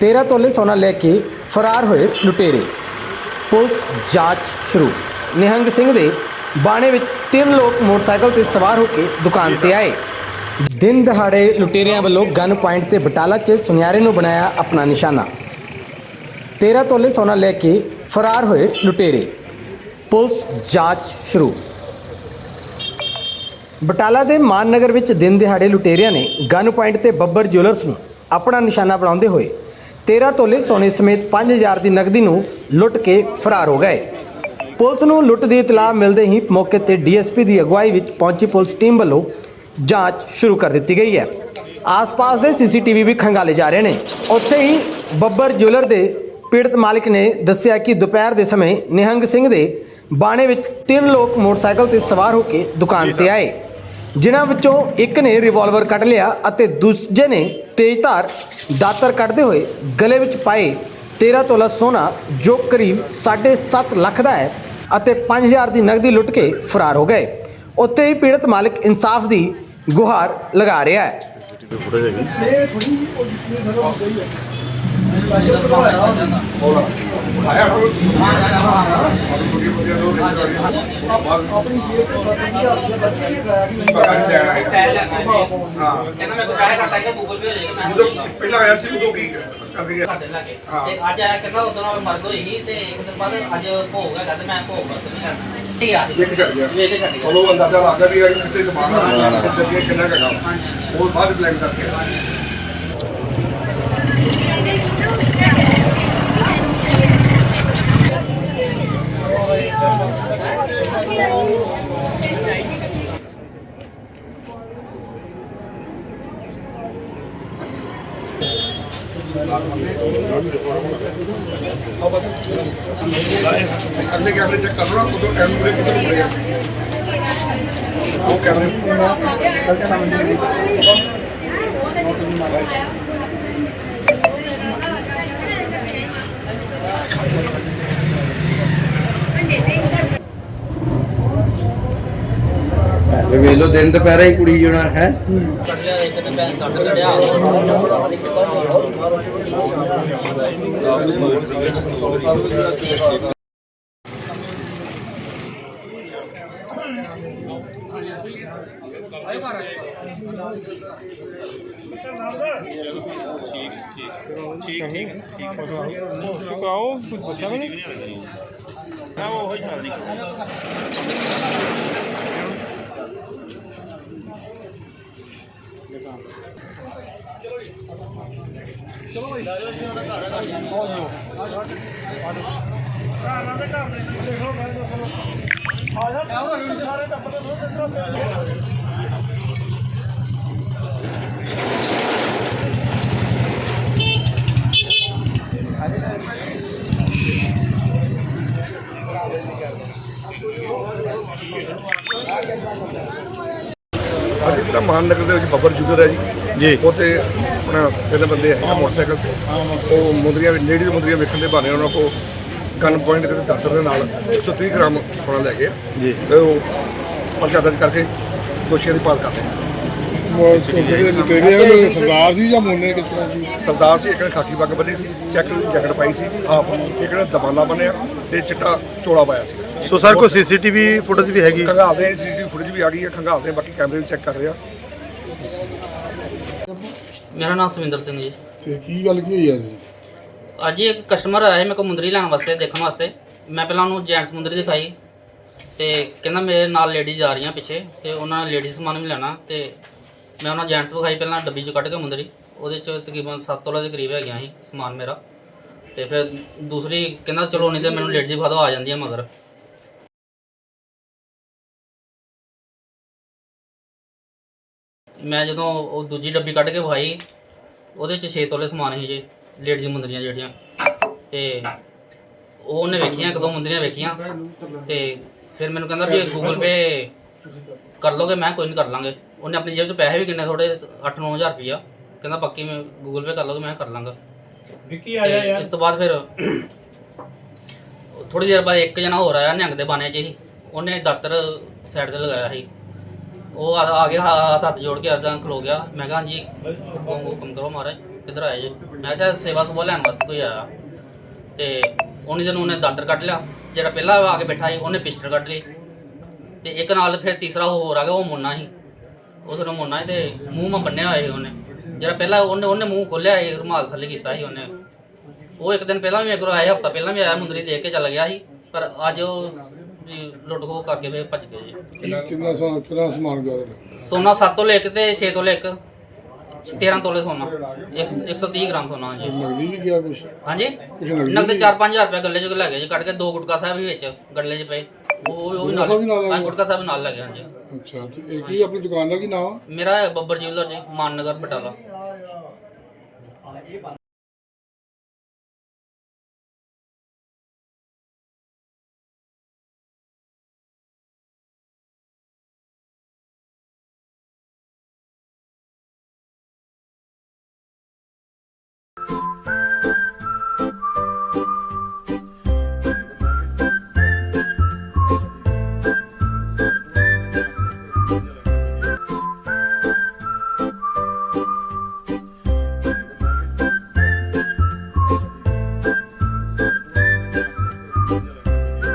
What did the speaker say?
13 ਤੋਲੇ ਸੋਨਾ ਲੈ ਕੇ ਫਰਾਰ ਹੋਏ ਲੁਟੇਰੇ। ਪੁਲਿਸ ਜਾਂਚ ਸ਼ੁਰੂ। ਨਿਹੰਗ ਸਿੰਘ ਦੇ ਬਾਣੇ ਵਿੱਚ ਤਿੰਨ ਲੋਕ ਮੋਟਰਸਾਈਕਲ ਤੇ ਸਵਾਰ ਹੋ ਕੇ ਦੁਕਾਨ ਤੇ ਆਏ। ਦਿਨ ਦਿਹਾੜੇ ਲੁਟੇਰਿਆਂ ਵੱਲੋਂ ਗਨ ਪੁਆਇੰਟ ਤੇ ਬਟਾਲਾ 'ਚ ਸੁਨਿਆਰੇ ਨੂੰ ਬਣਾਇਆ ਆਪਣਾ ਨਿਸ਼ਾਨਾ। 13 ਤੋਲੇ ਸੋਨਾ ਲੈ ਕੇ ਫਰਾਰ ਹੋਏ ਲੁਟੇਰੇ। ਪੁਲਿਸ ਜਾਂਚ ਸ਼ੁਰੂ। ਬਟਾਲਾ ਦੇ ਮਾਨ ਨਗਰ ਵਿੱਚ ਦਿਨ ਦਿਹਾੜੇ ਲੁਟੇਰਿਆਂ ਨੇ ਗਨ ਪੁਆਇੰਟ ਤੇ ਬੱਬਰ ਜਿਊਲਰਸ ਨੂੰ ਆਪਣਾ ਨਿਸ਼ਾਨਾ ਬਣਾਉਂਦੇ ਹੋਏ 13 ਤੋਲੇ ਸੋਨੇ ਸਮੇਤ 5000 ਦੀ ਨਕਦੀ ਨੂੰ ਲੁੱਟ ਕੇ ਫਰਾਰ ਹੋ ਗਏ। ਪੁਲਿਸ ਨੂੰ ਲੁੱਟ ਦੀ ਇਤਲਾਹ ਮਿਲਦੇ ਹੀ ਮੌਕੇ ਤੇ ਡੀਐਸਪੀ ਦੀ ਅਗਵਾਈ ਵਿੱਚ ਪਹੁੰਚੀ ਪੁਲਿਸ ਟੀਮ ਵੱਲੋਂ ਜਾਂਚ ਸ਼ੁਰੂ ਕਰ ਦਿੱਤੀ ਗਈ ਹੈ। ਆਸ-ਪਾਸ ਦੇ ਸੀਸੀਟੀਵੀ ਵੀ ਖੰਗਾਲੇ ਜਾ ਰਹੇ ਨੇ। ਉੱਥੇ ਹੀ ਬੱਬਰ ਜੁਲਰ ਦੇ ਪੀੜਤ ਮਾਲਕ ਨੇ ਦੱਸਿਆ ਕਿ ਦੁਪਹਿਰ ਦੇ ਸਮੇਂ ਨਿਹੰਗ ਸਿੰਘ ਦੇ ਬਾਣੇ ਵਿੱਚ ਤਿੰਨ ਲੋਕ ਮੋਟਰਸਾਈਕਲ ਤੇ ਸਵਾਰ ਹੋ ਕੇ ਦੁਕਾਨ ਤੇ ਆਏ। ਜਿਨ੍ਹਾਂ ਵਿੱਚੋਂ ਇੱਕ ਨੇ ਰਿਵਾਲਵਰ ਕੱਢ ਲਿਆ ਅਤੇ ਦੂਜੇ ਨੇ ਤੇਜ਼ਧਾਰ ਦਾਤਰ ਕੱਢਦੇ ਹੋਏ ਗਲੇ ਵਿੱਚ ਪਾਏ। 13 ਤੋਲਾ ਸੋਨਾ, ਜੋ ਕਰੀਬ 7.5 ਲੱਖ ਦਾ ਹੈ ਅਤੇ 5000 ਦੀ ਨਕਦੀ ਲੁੱਟ ਕੇ ਫਰਾਰ ਹੋ ਗਏ। ਉੱਥੇ ਹੀ ਪੀੜਤ ਮਾਲਕ ਇਨਸਾਫ ਦੀ ਗੁਹਾਰ ਲਗਾ ਰਿਹਾ ਹੈ। ਕਹਿੰਦਾ ਮੈਂ ਕੋਈ ਪੈਸੇ ਕੱਟਾਂਗਾ ਗੂਗਲ ਪੇ ਹੋ ਜਾਏਗਾ ਮੈਂ ਜਦੋਂ ਪਹਿਲਾਂ ਆਇਆ ਸੀ ਉਦੋਂ ਕੀ ਕਰ ਗਿਆ ਘੱਟ ਲਾਗੇ ਹਾਂ। ਤੇ ਅੱਜ ਆਇਆ ਕਹਿੰਦਾ ਉਦੋਂ ਮੈਂ ਮਰਦ ਹੋਈ ਸੀ ਤੇ ਇੱਕ ਦਿਨ ਬਾਅਦ ਅੱਜ ਭੋਗ ਹੈਗਾ ਤੇ ਮੈਂ ਭੋਗ ਬਸ ਨਹੀਂ ਕਰਨਾ ਠੀਕ ਆ ਵੇਖ ਛੱਡ ਗਿਆ ਵੇਖ ਕੇ ਛੱਡ ਗਿਆ ਉਦੋਂ ਅੰਦਾਜ਼ਾ ਲੱਗਾ ਵੀ ਇਹ ਕਿਤੇ ਸਮਾਨ ਆ ਕਿੰਨਾ ਕਿੰਨਾ ਕਗਾ ਉਹ ਬਾਅਦ ਪਲਾਨ ਕਰਕੇ ਅਗਲੇ ਕੈਮਰੇ ਚੈੱਕ ਕਰ ਲਓ ਉਦੋਂ ਕੈਮਰੇ ਕਿਤੇ ਮੁੜੇ ਆ ਉਹ ਕੈਮਰੇ ਵੇ ਵੇਲੋ ਦਿਨ ਦੁਪਹਿਰੇ ਹੀ ਕੁੜੀ ਜਣਾ ਹੈ ਇੱਕ ਦਿਨ ਪੈਸੇ ਕੱਢ ਕੱਢਿਆ ਆਓ ਕੁਝ ਦੱਸਿਆ ਵੀ ਨਹੀਂ ਚਲੋ ਜੀ ਚਲੋ ਭਾਈ ਲੈ ਜਾਓ ਜੀ। ਉਹਦਾ ਘਰ ਹੈਗਾ ਜੀ ਹੋ ਜਾਓ ਆ ਜਾਓ ਆ ਜਾਓ ਦੇ ਘਰ ਦੇ ਦੇਖੋ ਮੈਂ ਦੇਖੋ ਆ ਜਾਓ ਸਾਰੇ ਟੱਪਦੇ ਦੋ ਸੈਂਟਰ ਤੇ ਅੱਜ ਜਿਹੜਾ ਮਾਨਨਗਰ ਦੇ ਵਿੱਚ ਬੱਬਰ ਜੁਗਰ ਹੈ ਜੀ। ਜੀ। ਉੱਥੇ ਆਪਣਾ ਤਿੰਨ ਬੰਦੇ ਹੈ ਮੋਟਰਸਾਈਕਲ ਤੇ ਉਹ ਮੁੰਦਰੀਆਂ ਲੇਡੀਜ਼ ਮੁੰਦਰੀਆਂ ਵੇਖਣ ਦੇ ਬਹਾਨੇ ਉਹਨਾਂ ਕੋ ਗਨ ਪੁਆਇੰਟ ਤੇ ਦਾਤਰ ਦੇ ਨਾਲ 130 ਗ੍ਰਾਮ ਸੋਨਾ ਲੈ ਗਏ ਜੀ। ਤੇ ਉਹ ਪਰਚਾ ਦਰਜ ਕਰਕੇ ਦੋਸ਼ੀਆਂ ਦੀ ਭਾਲ ਕਰ ਰਹੇ ਸਰਦਾਰ ਸੀ ਜਾਂ ਮੋਨੇ ਕਿਸ ਤਰ੍ਹਾਂ ਸੀ? ਸਰਦਾਰ ਸੀ ਇੱਕ ਨੇ ਖਾਕੀ ਪੱਗ ਬੰਨੀ ਸੀ ਚੈੱਕ ਜੈਕਟ ਪਾਈ ਸੀ ਹਾਫ ਇੱਕ ਨੇ ਦਮਾਲਾ ਬੰਨਿਆ ਤੇ ਚਿੱਟਾ ਚੋਲਾ ਪਾਇਆ ਸੀ। ਸੋ ਸਰ ਕੋਈ ਸੀਸੀਟੀਵੀ ਫੁਟੇਜ ਵੀ ਹੈਗੀ? ਸੀਸੀਟੀਵੀ ਫੁਟੇਜ ਵੀ ਆ ਗਈ ਹੈ ਖੰਗਾਲਦੇ ਬਾਕੀ ਕੈਮਰੇ ਵੀ ਚੈੱਕ ਕਰ ਰਹੇ। ਆ ਮੇਰਾ ਨਾਮ ਸਵਿੰਦਰ ਸਿੰਘ ਜੀ। ਤੇ ਕੀ ਗੱਲ ਕੀ ਹੋਈ ਅੱਜ ਅੱਜ ਹੀ ਇੱਕ ਕਸਟਮਰ ਆਇਆ ਸੀ ਮੇਰੇ ਕੋਲ ਮੁੰਦਰੀ ਲੈਣ ਵਾਸਤੇ ਦੇਖਣ ਵਾਸਤੇ। ਮੈਂ ਪਹਿਲਾਂ ਉਹਨੂੰ ਜੈਂਟਸ ਮੁੰਦਰੀ ਦਿਖਾਈ ਤੇ ਕਹਿੰਦਾ ਮੇਰੇ ਨਾਲ ਲੇਡੀਜ਼ ਆ ਰਹੀਆਂ ਪਿੱਛੇ ਤੇ ਉਹਨਾਂ ਲੇਡੀਜ਼ ਸਮਾਨ ਵੀ ਲੈਣਾ ਤੇ ਮੈਂ ਉਹਨਾਂ ਜੈਂਟਸ ਵਿਖਾਈ ਪਹਿਲਾਂ ਡੱਬੀ ਚੋਂ ਕੱਢ ਕੇ ਮੁੰਦਰੀ। ਉਹਦੇ ਚ ਤਕਰੀਬਨ 7 ਤੋਲੇ ਦੇ ਕਰੀਬ ਹੈਗੀਆਂ ਸੀ ਸਮਾਨ ਮੇਰਾ। ਤੇ ਫਿਰ ਦੂਸਰੀ ਕਹਿੰਦਾ ਚਲੋ ਨਹੀਂ ਤੇ ਮੈਨੂੰ ਲੇਡੀਜ਼ ਵਿਖਾ ਦਿਓ ਆ ਜਾਂਦੀਆਂ ਮਗਰ। ਮੈਂ ਜਦੋਂ ਉਹ ਦੂਜੀ ਡੱਬੀ ਕੱਢ ਕੇ ਵਿਖਾਈ ਉਹਦੇ ਚ 6 ਤੋਲੇ ਸਮਾਨ ਸੀ ਜੇ ਲੇਡੀਜ਼ ਮੁੰਦਰੀਆਂ ਜਿਹੜੀਆਂ। ਤੇ ਉਹ ਉਹਨੇ ਵੇਖੀਆਂ ਇੱਕ ਦੋ ਮੁੰਦਰੀਆਂ ਵੇਖੀਆਂ ਤੇ ਫਿਰ ਮੈਨੂੰ ਕਹਿੰਦਾ ਵੀ ਗੂਗਲ ਪੇ ਕਰ ਲੋਗੇ ਮੈਂ ਕੋਈ ਨਹੀਂ ਕਰ ਲਾਂਗੇ। ਉਹਨੇ ਆਪਣੀ ਜੇਬ 'ਚ ਪੈਸੇ ਵੀ ਕਿੰਨੇ ਥੋੜੇ 8-9000 ਰੁਪਈਆ। ਕਹਿੰਦਾ ਬਾਕੀ ਮੈਂ ਗੂਗਲ ਪੇ ਕਰ ਲੋਗੇ ਮੈਂ ਕਰ ਲਾਂਗਾ। ਵਿੱਕੀ ਆਇਆ ਯਾਰ। ਇਸ ਤੋਂ ਬਾਅਦ ਫਿਰ ਥੋੜੀ ਦੇਰ ਬਾਅਦ ਇੱਕ ਜਣਾ ਹੋਰ ਆਇਆ ਨਿਹੰਗ ਦੇ ਬਾਣੇ 'ਚ ਹੀ। ਉਹਨੇ ਦਾਤਰ ਸਾਈਡ ਤੇ ਲਗਾਇਆ ਸੀ। ਉਹ ਆ ਆ ਗਿਆ ਹੱਥ ਹੱਥ ਜੋੜ ਕੇ ਏਦਾਂ ਖਲੋ ਗਿਆ। ਮੈਂ ਕਿਹਾ, ਹਾਂਜੀ, ਹੁਕਮ ਹੁਕਮ ਕਰੋ ਮਹਾਰਾਜ, ਕਿੱਧਰ ਆਏ ਜੀ? ਮੈਂ ਕਿਹਾ ਸੇਵਾ ਸੁਭਾ ਲੈਣ ਵਾਸਤੇ ਕੋਈ ਆਇਆ। ਤੇ ਉਹਨੇ ਜਨ ਉਹਨੇ ਦਾਤਰ ਕੱਢ ਲਿਆ, ਜਿਹੜਾ ਪਹਿਲਾਂ ਆ ਕੇ ਬੈਠਾ ਸੀ, ਉਹਨੇ ਪਿਸਟਲ ਕੱਢ ਲਈ। ਤੇ ਇੱਕ ਨਾਲ ਫਿਰ ਤੀਸਰਾ ਹੋਰ ਆ ਗਿਆ, ਉਹ ਮੁੰਨਾ ਸੀ। ਉਸ ਨੂੰ ਮੁੰਨਾ ਸੀ ਤੇ ਮੂੰਹ ਮਾ ਬੰਨਿਆ ਹੋਇਆ ਸੀ ਉਹਨੇ। ਜਿਹੜਾ ਪਹਿਲਾਂ ਉਹਨੇ ਉਹਨੇ ਮੂੰਹ ਖੋਲਿਆ ਸੀ, ਰੁਮਾਲ ਥੱਲੇ ਕੀਤਾ ਸੀ ਉਹਨੇ। ਉਹ ਇੱਕ ਦਿਨ ਪਹਿਲਾਂ ਵੀ ਮੇਰੇ ਕੋਲ ਆਇਆ, ਹਫਤਾ ਪਹਿਲਾਂ ਵੀ ਆਇਆ, ਮੁੰਦਰੀ ਦੇਖ ਕੇ ਚੱਲ ਗਿਆ ਸੀ। ਪਰ ਅੱਜ ਉਹ ਲੁੱਟ ਖੋਹ ਕਰਕੇ ਫੇਰ ਭੱਜ ਗਏ ਜੀ। ਕਿੰਨਾ ਕਿੰਨਾ ਸਮਾਨ ਕਿੰਨਾ ਸਮਾਨ ਗਿਆ ਉਹਦਾ ਸੋਨਾ 7 ਤੋਂ ਲੈ ਕੇ ਤੇ 6 ਤੋਂ ਲੈ ਕੇ 13 ਤੋਲੇ ਸੋਨਾ। ਇੱਕ- 130 ਗ੍ਰਾਮ ਸੋਨਾ ਜੀ ਨਗਦੀ ਵੀ ਗਿਆ ਕੁਛ? ਹਾਂਜੀ? ਕੁਛ ਨਗਦੀ ਨਗਦ ਵੀ? 4-5000 ਰੁਪਏ ਗੱਲੇ ਚ ਲੈ ਗਏ ਜੀ ਕੱਢ ਕੇ ਦੋ ਗੁਟਕਾ ਸਾਹਿਬ ਵੀ ਵਿੱਚ ਗੱਲੇ 'ਚ ਪਏ। ਉਹ ਉਹ ਵੀ ਗੁਟਕਾ ਸਾਹਿਬ ਵੀ ਨਾਲ ਲੈ ਹਾਂ ਗਏ? ਗੁਟਕਾ ਸਾਹਿਬ ਨਾਲ ਲੱਗੇ ਹਾਂਜੀ। ਅੱਛਾ ਤੇ ਇਹ ਕੀ ਆਪਣੀ ਦੁਕਾਨ ਦਾ ਕੀ ਨਾਮ ਆ? ਮੇਰਾ ਹੈ ਬੱਬਰ ਜਿਊਲਰ ਜੀ ਮਾਨਨਗਰ ਬਟਾਲਾ।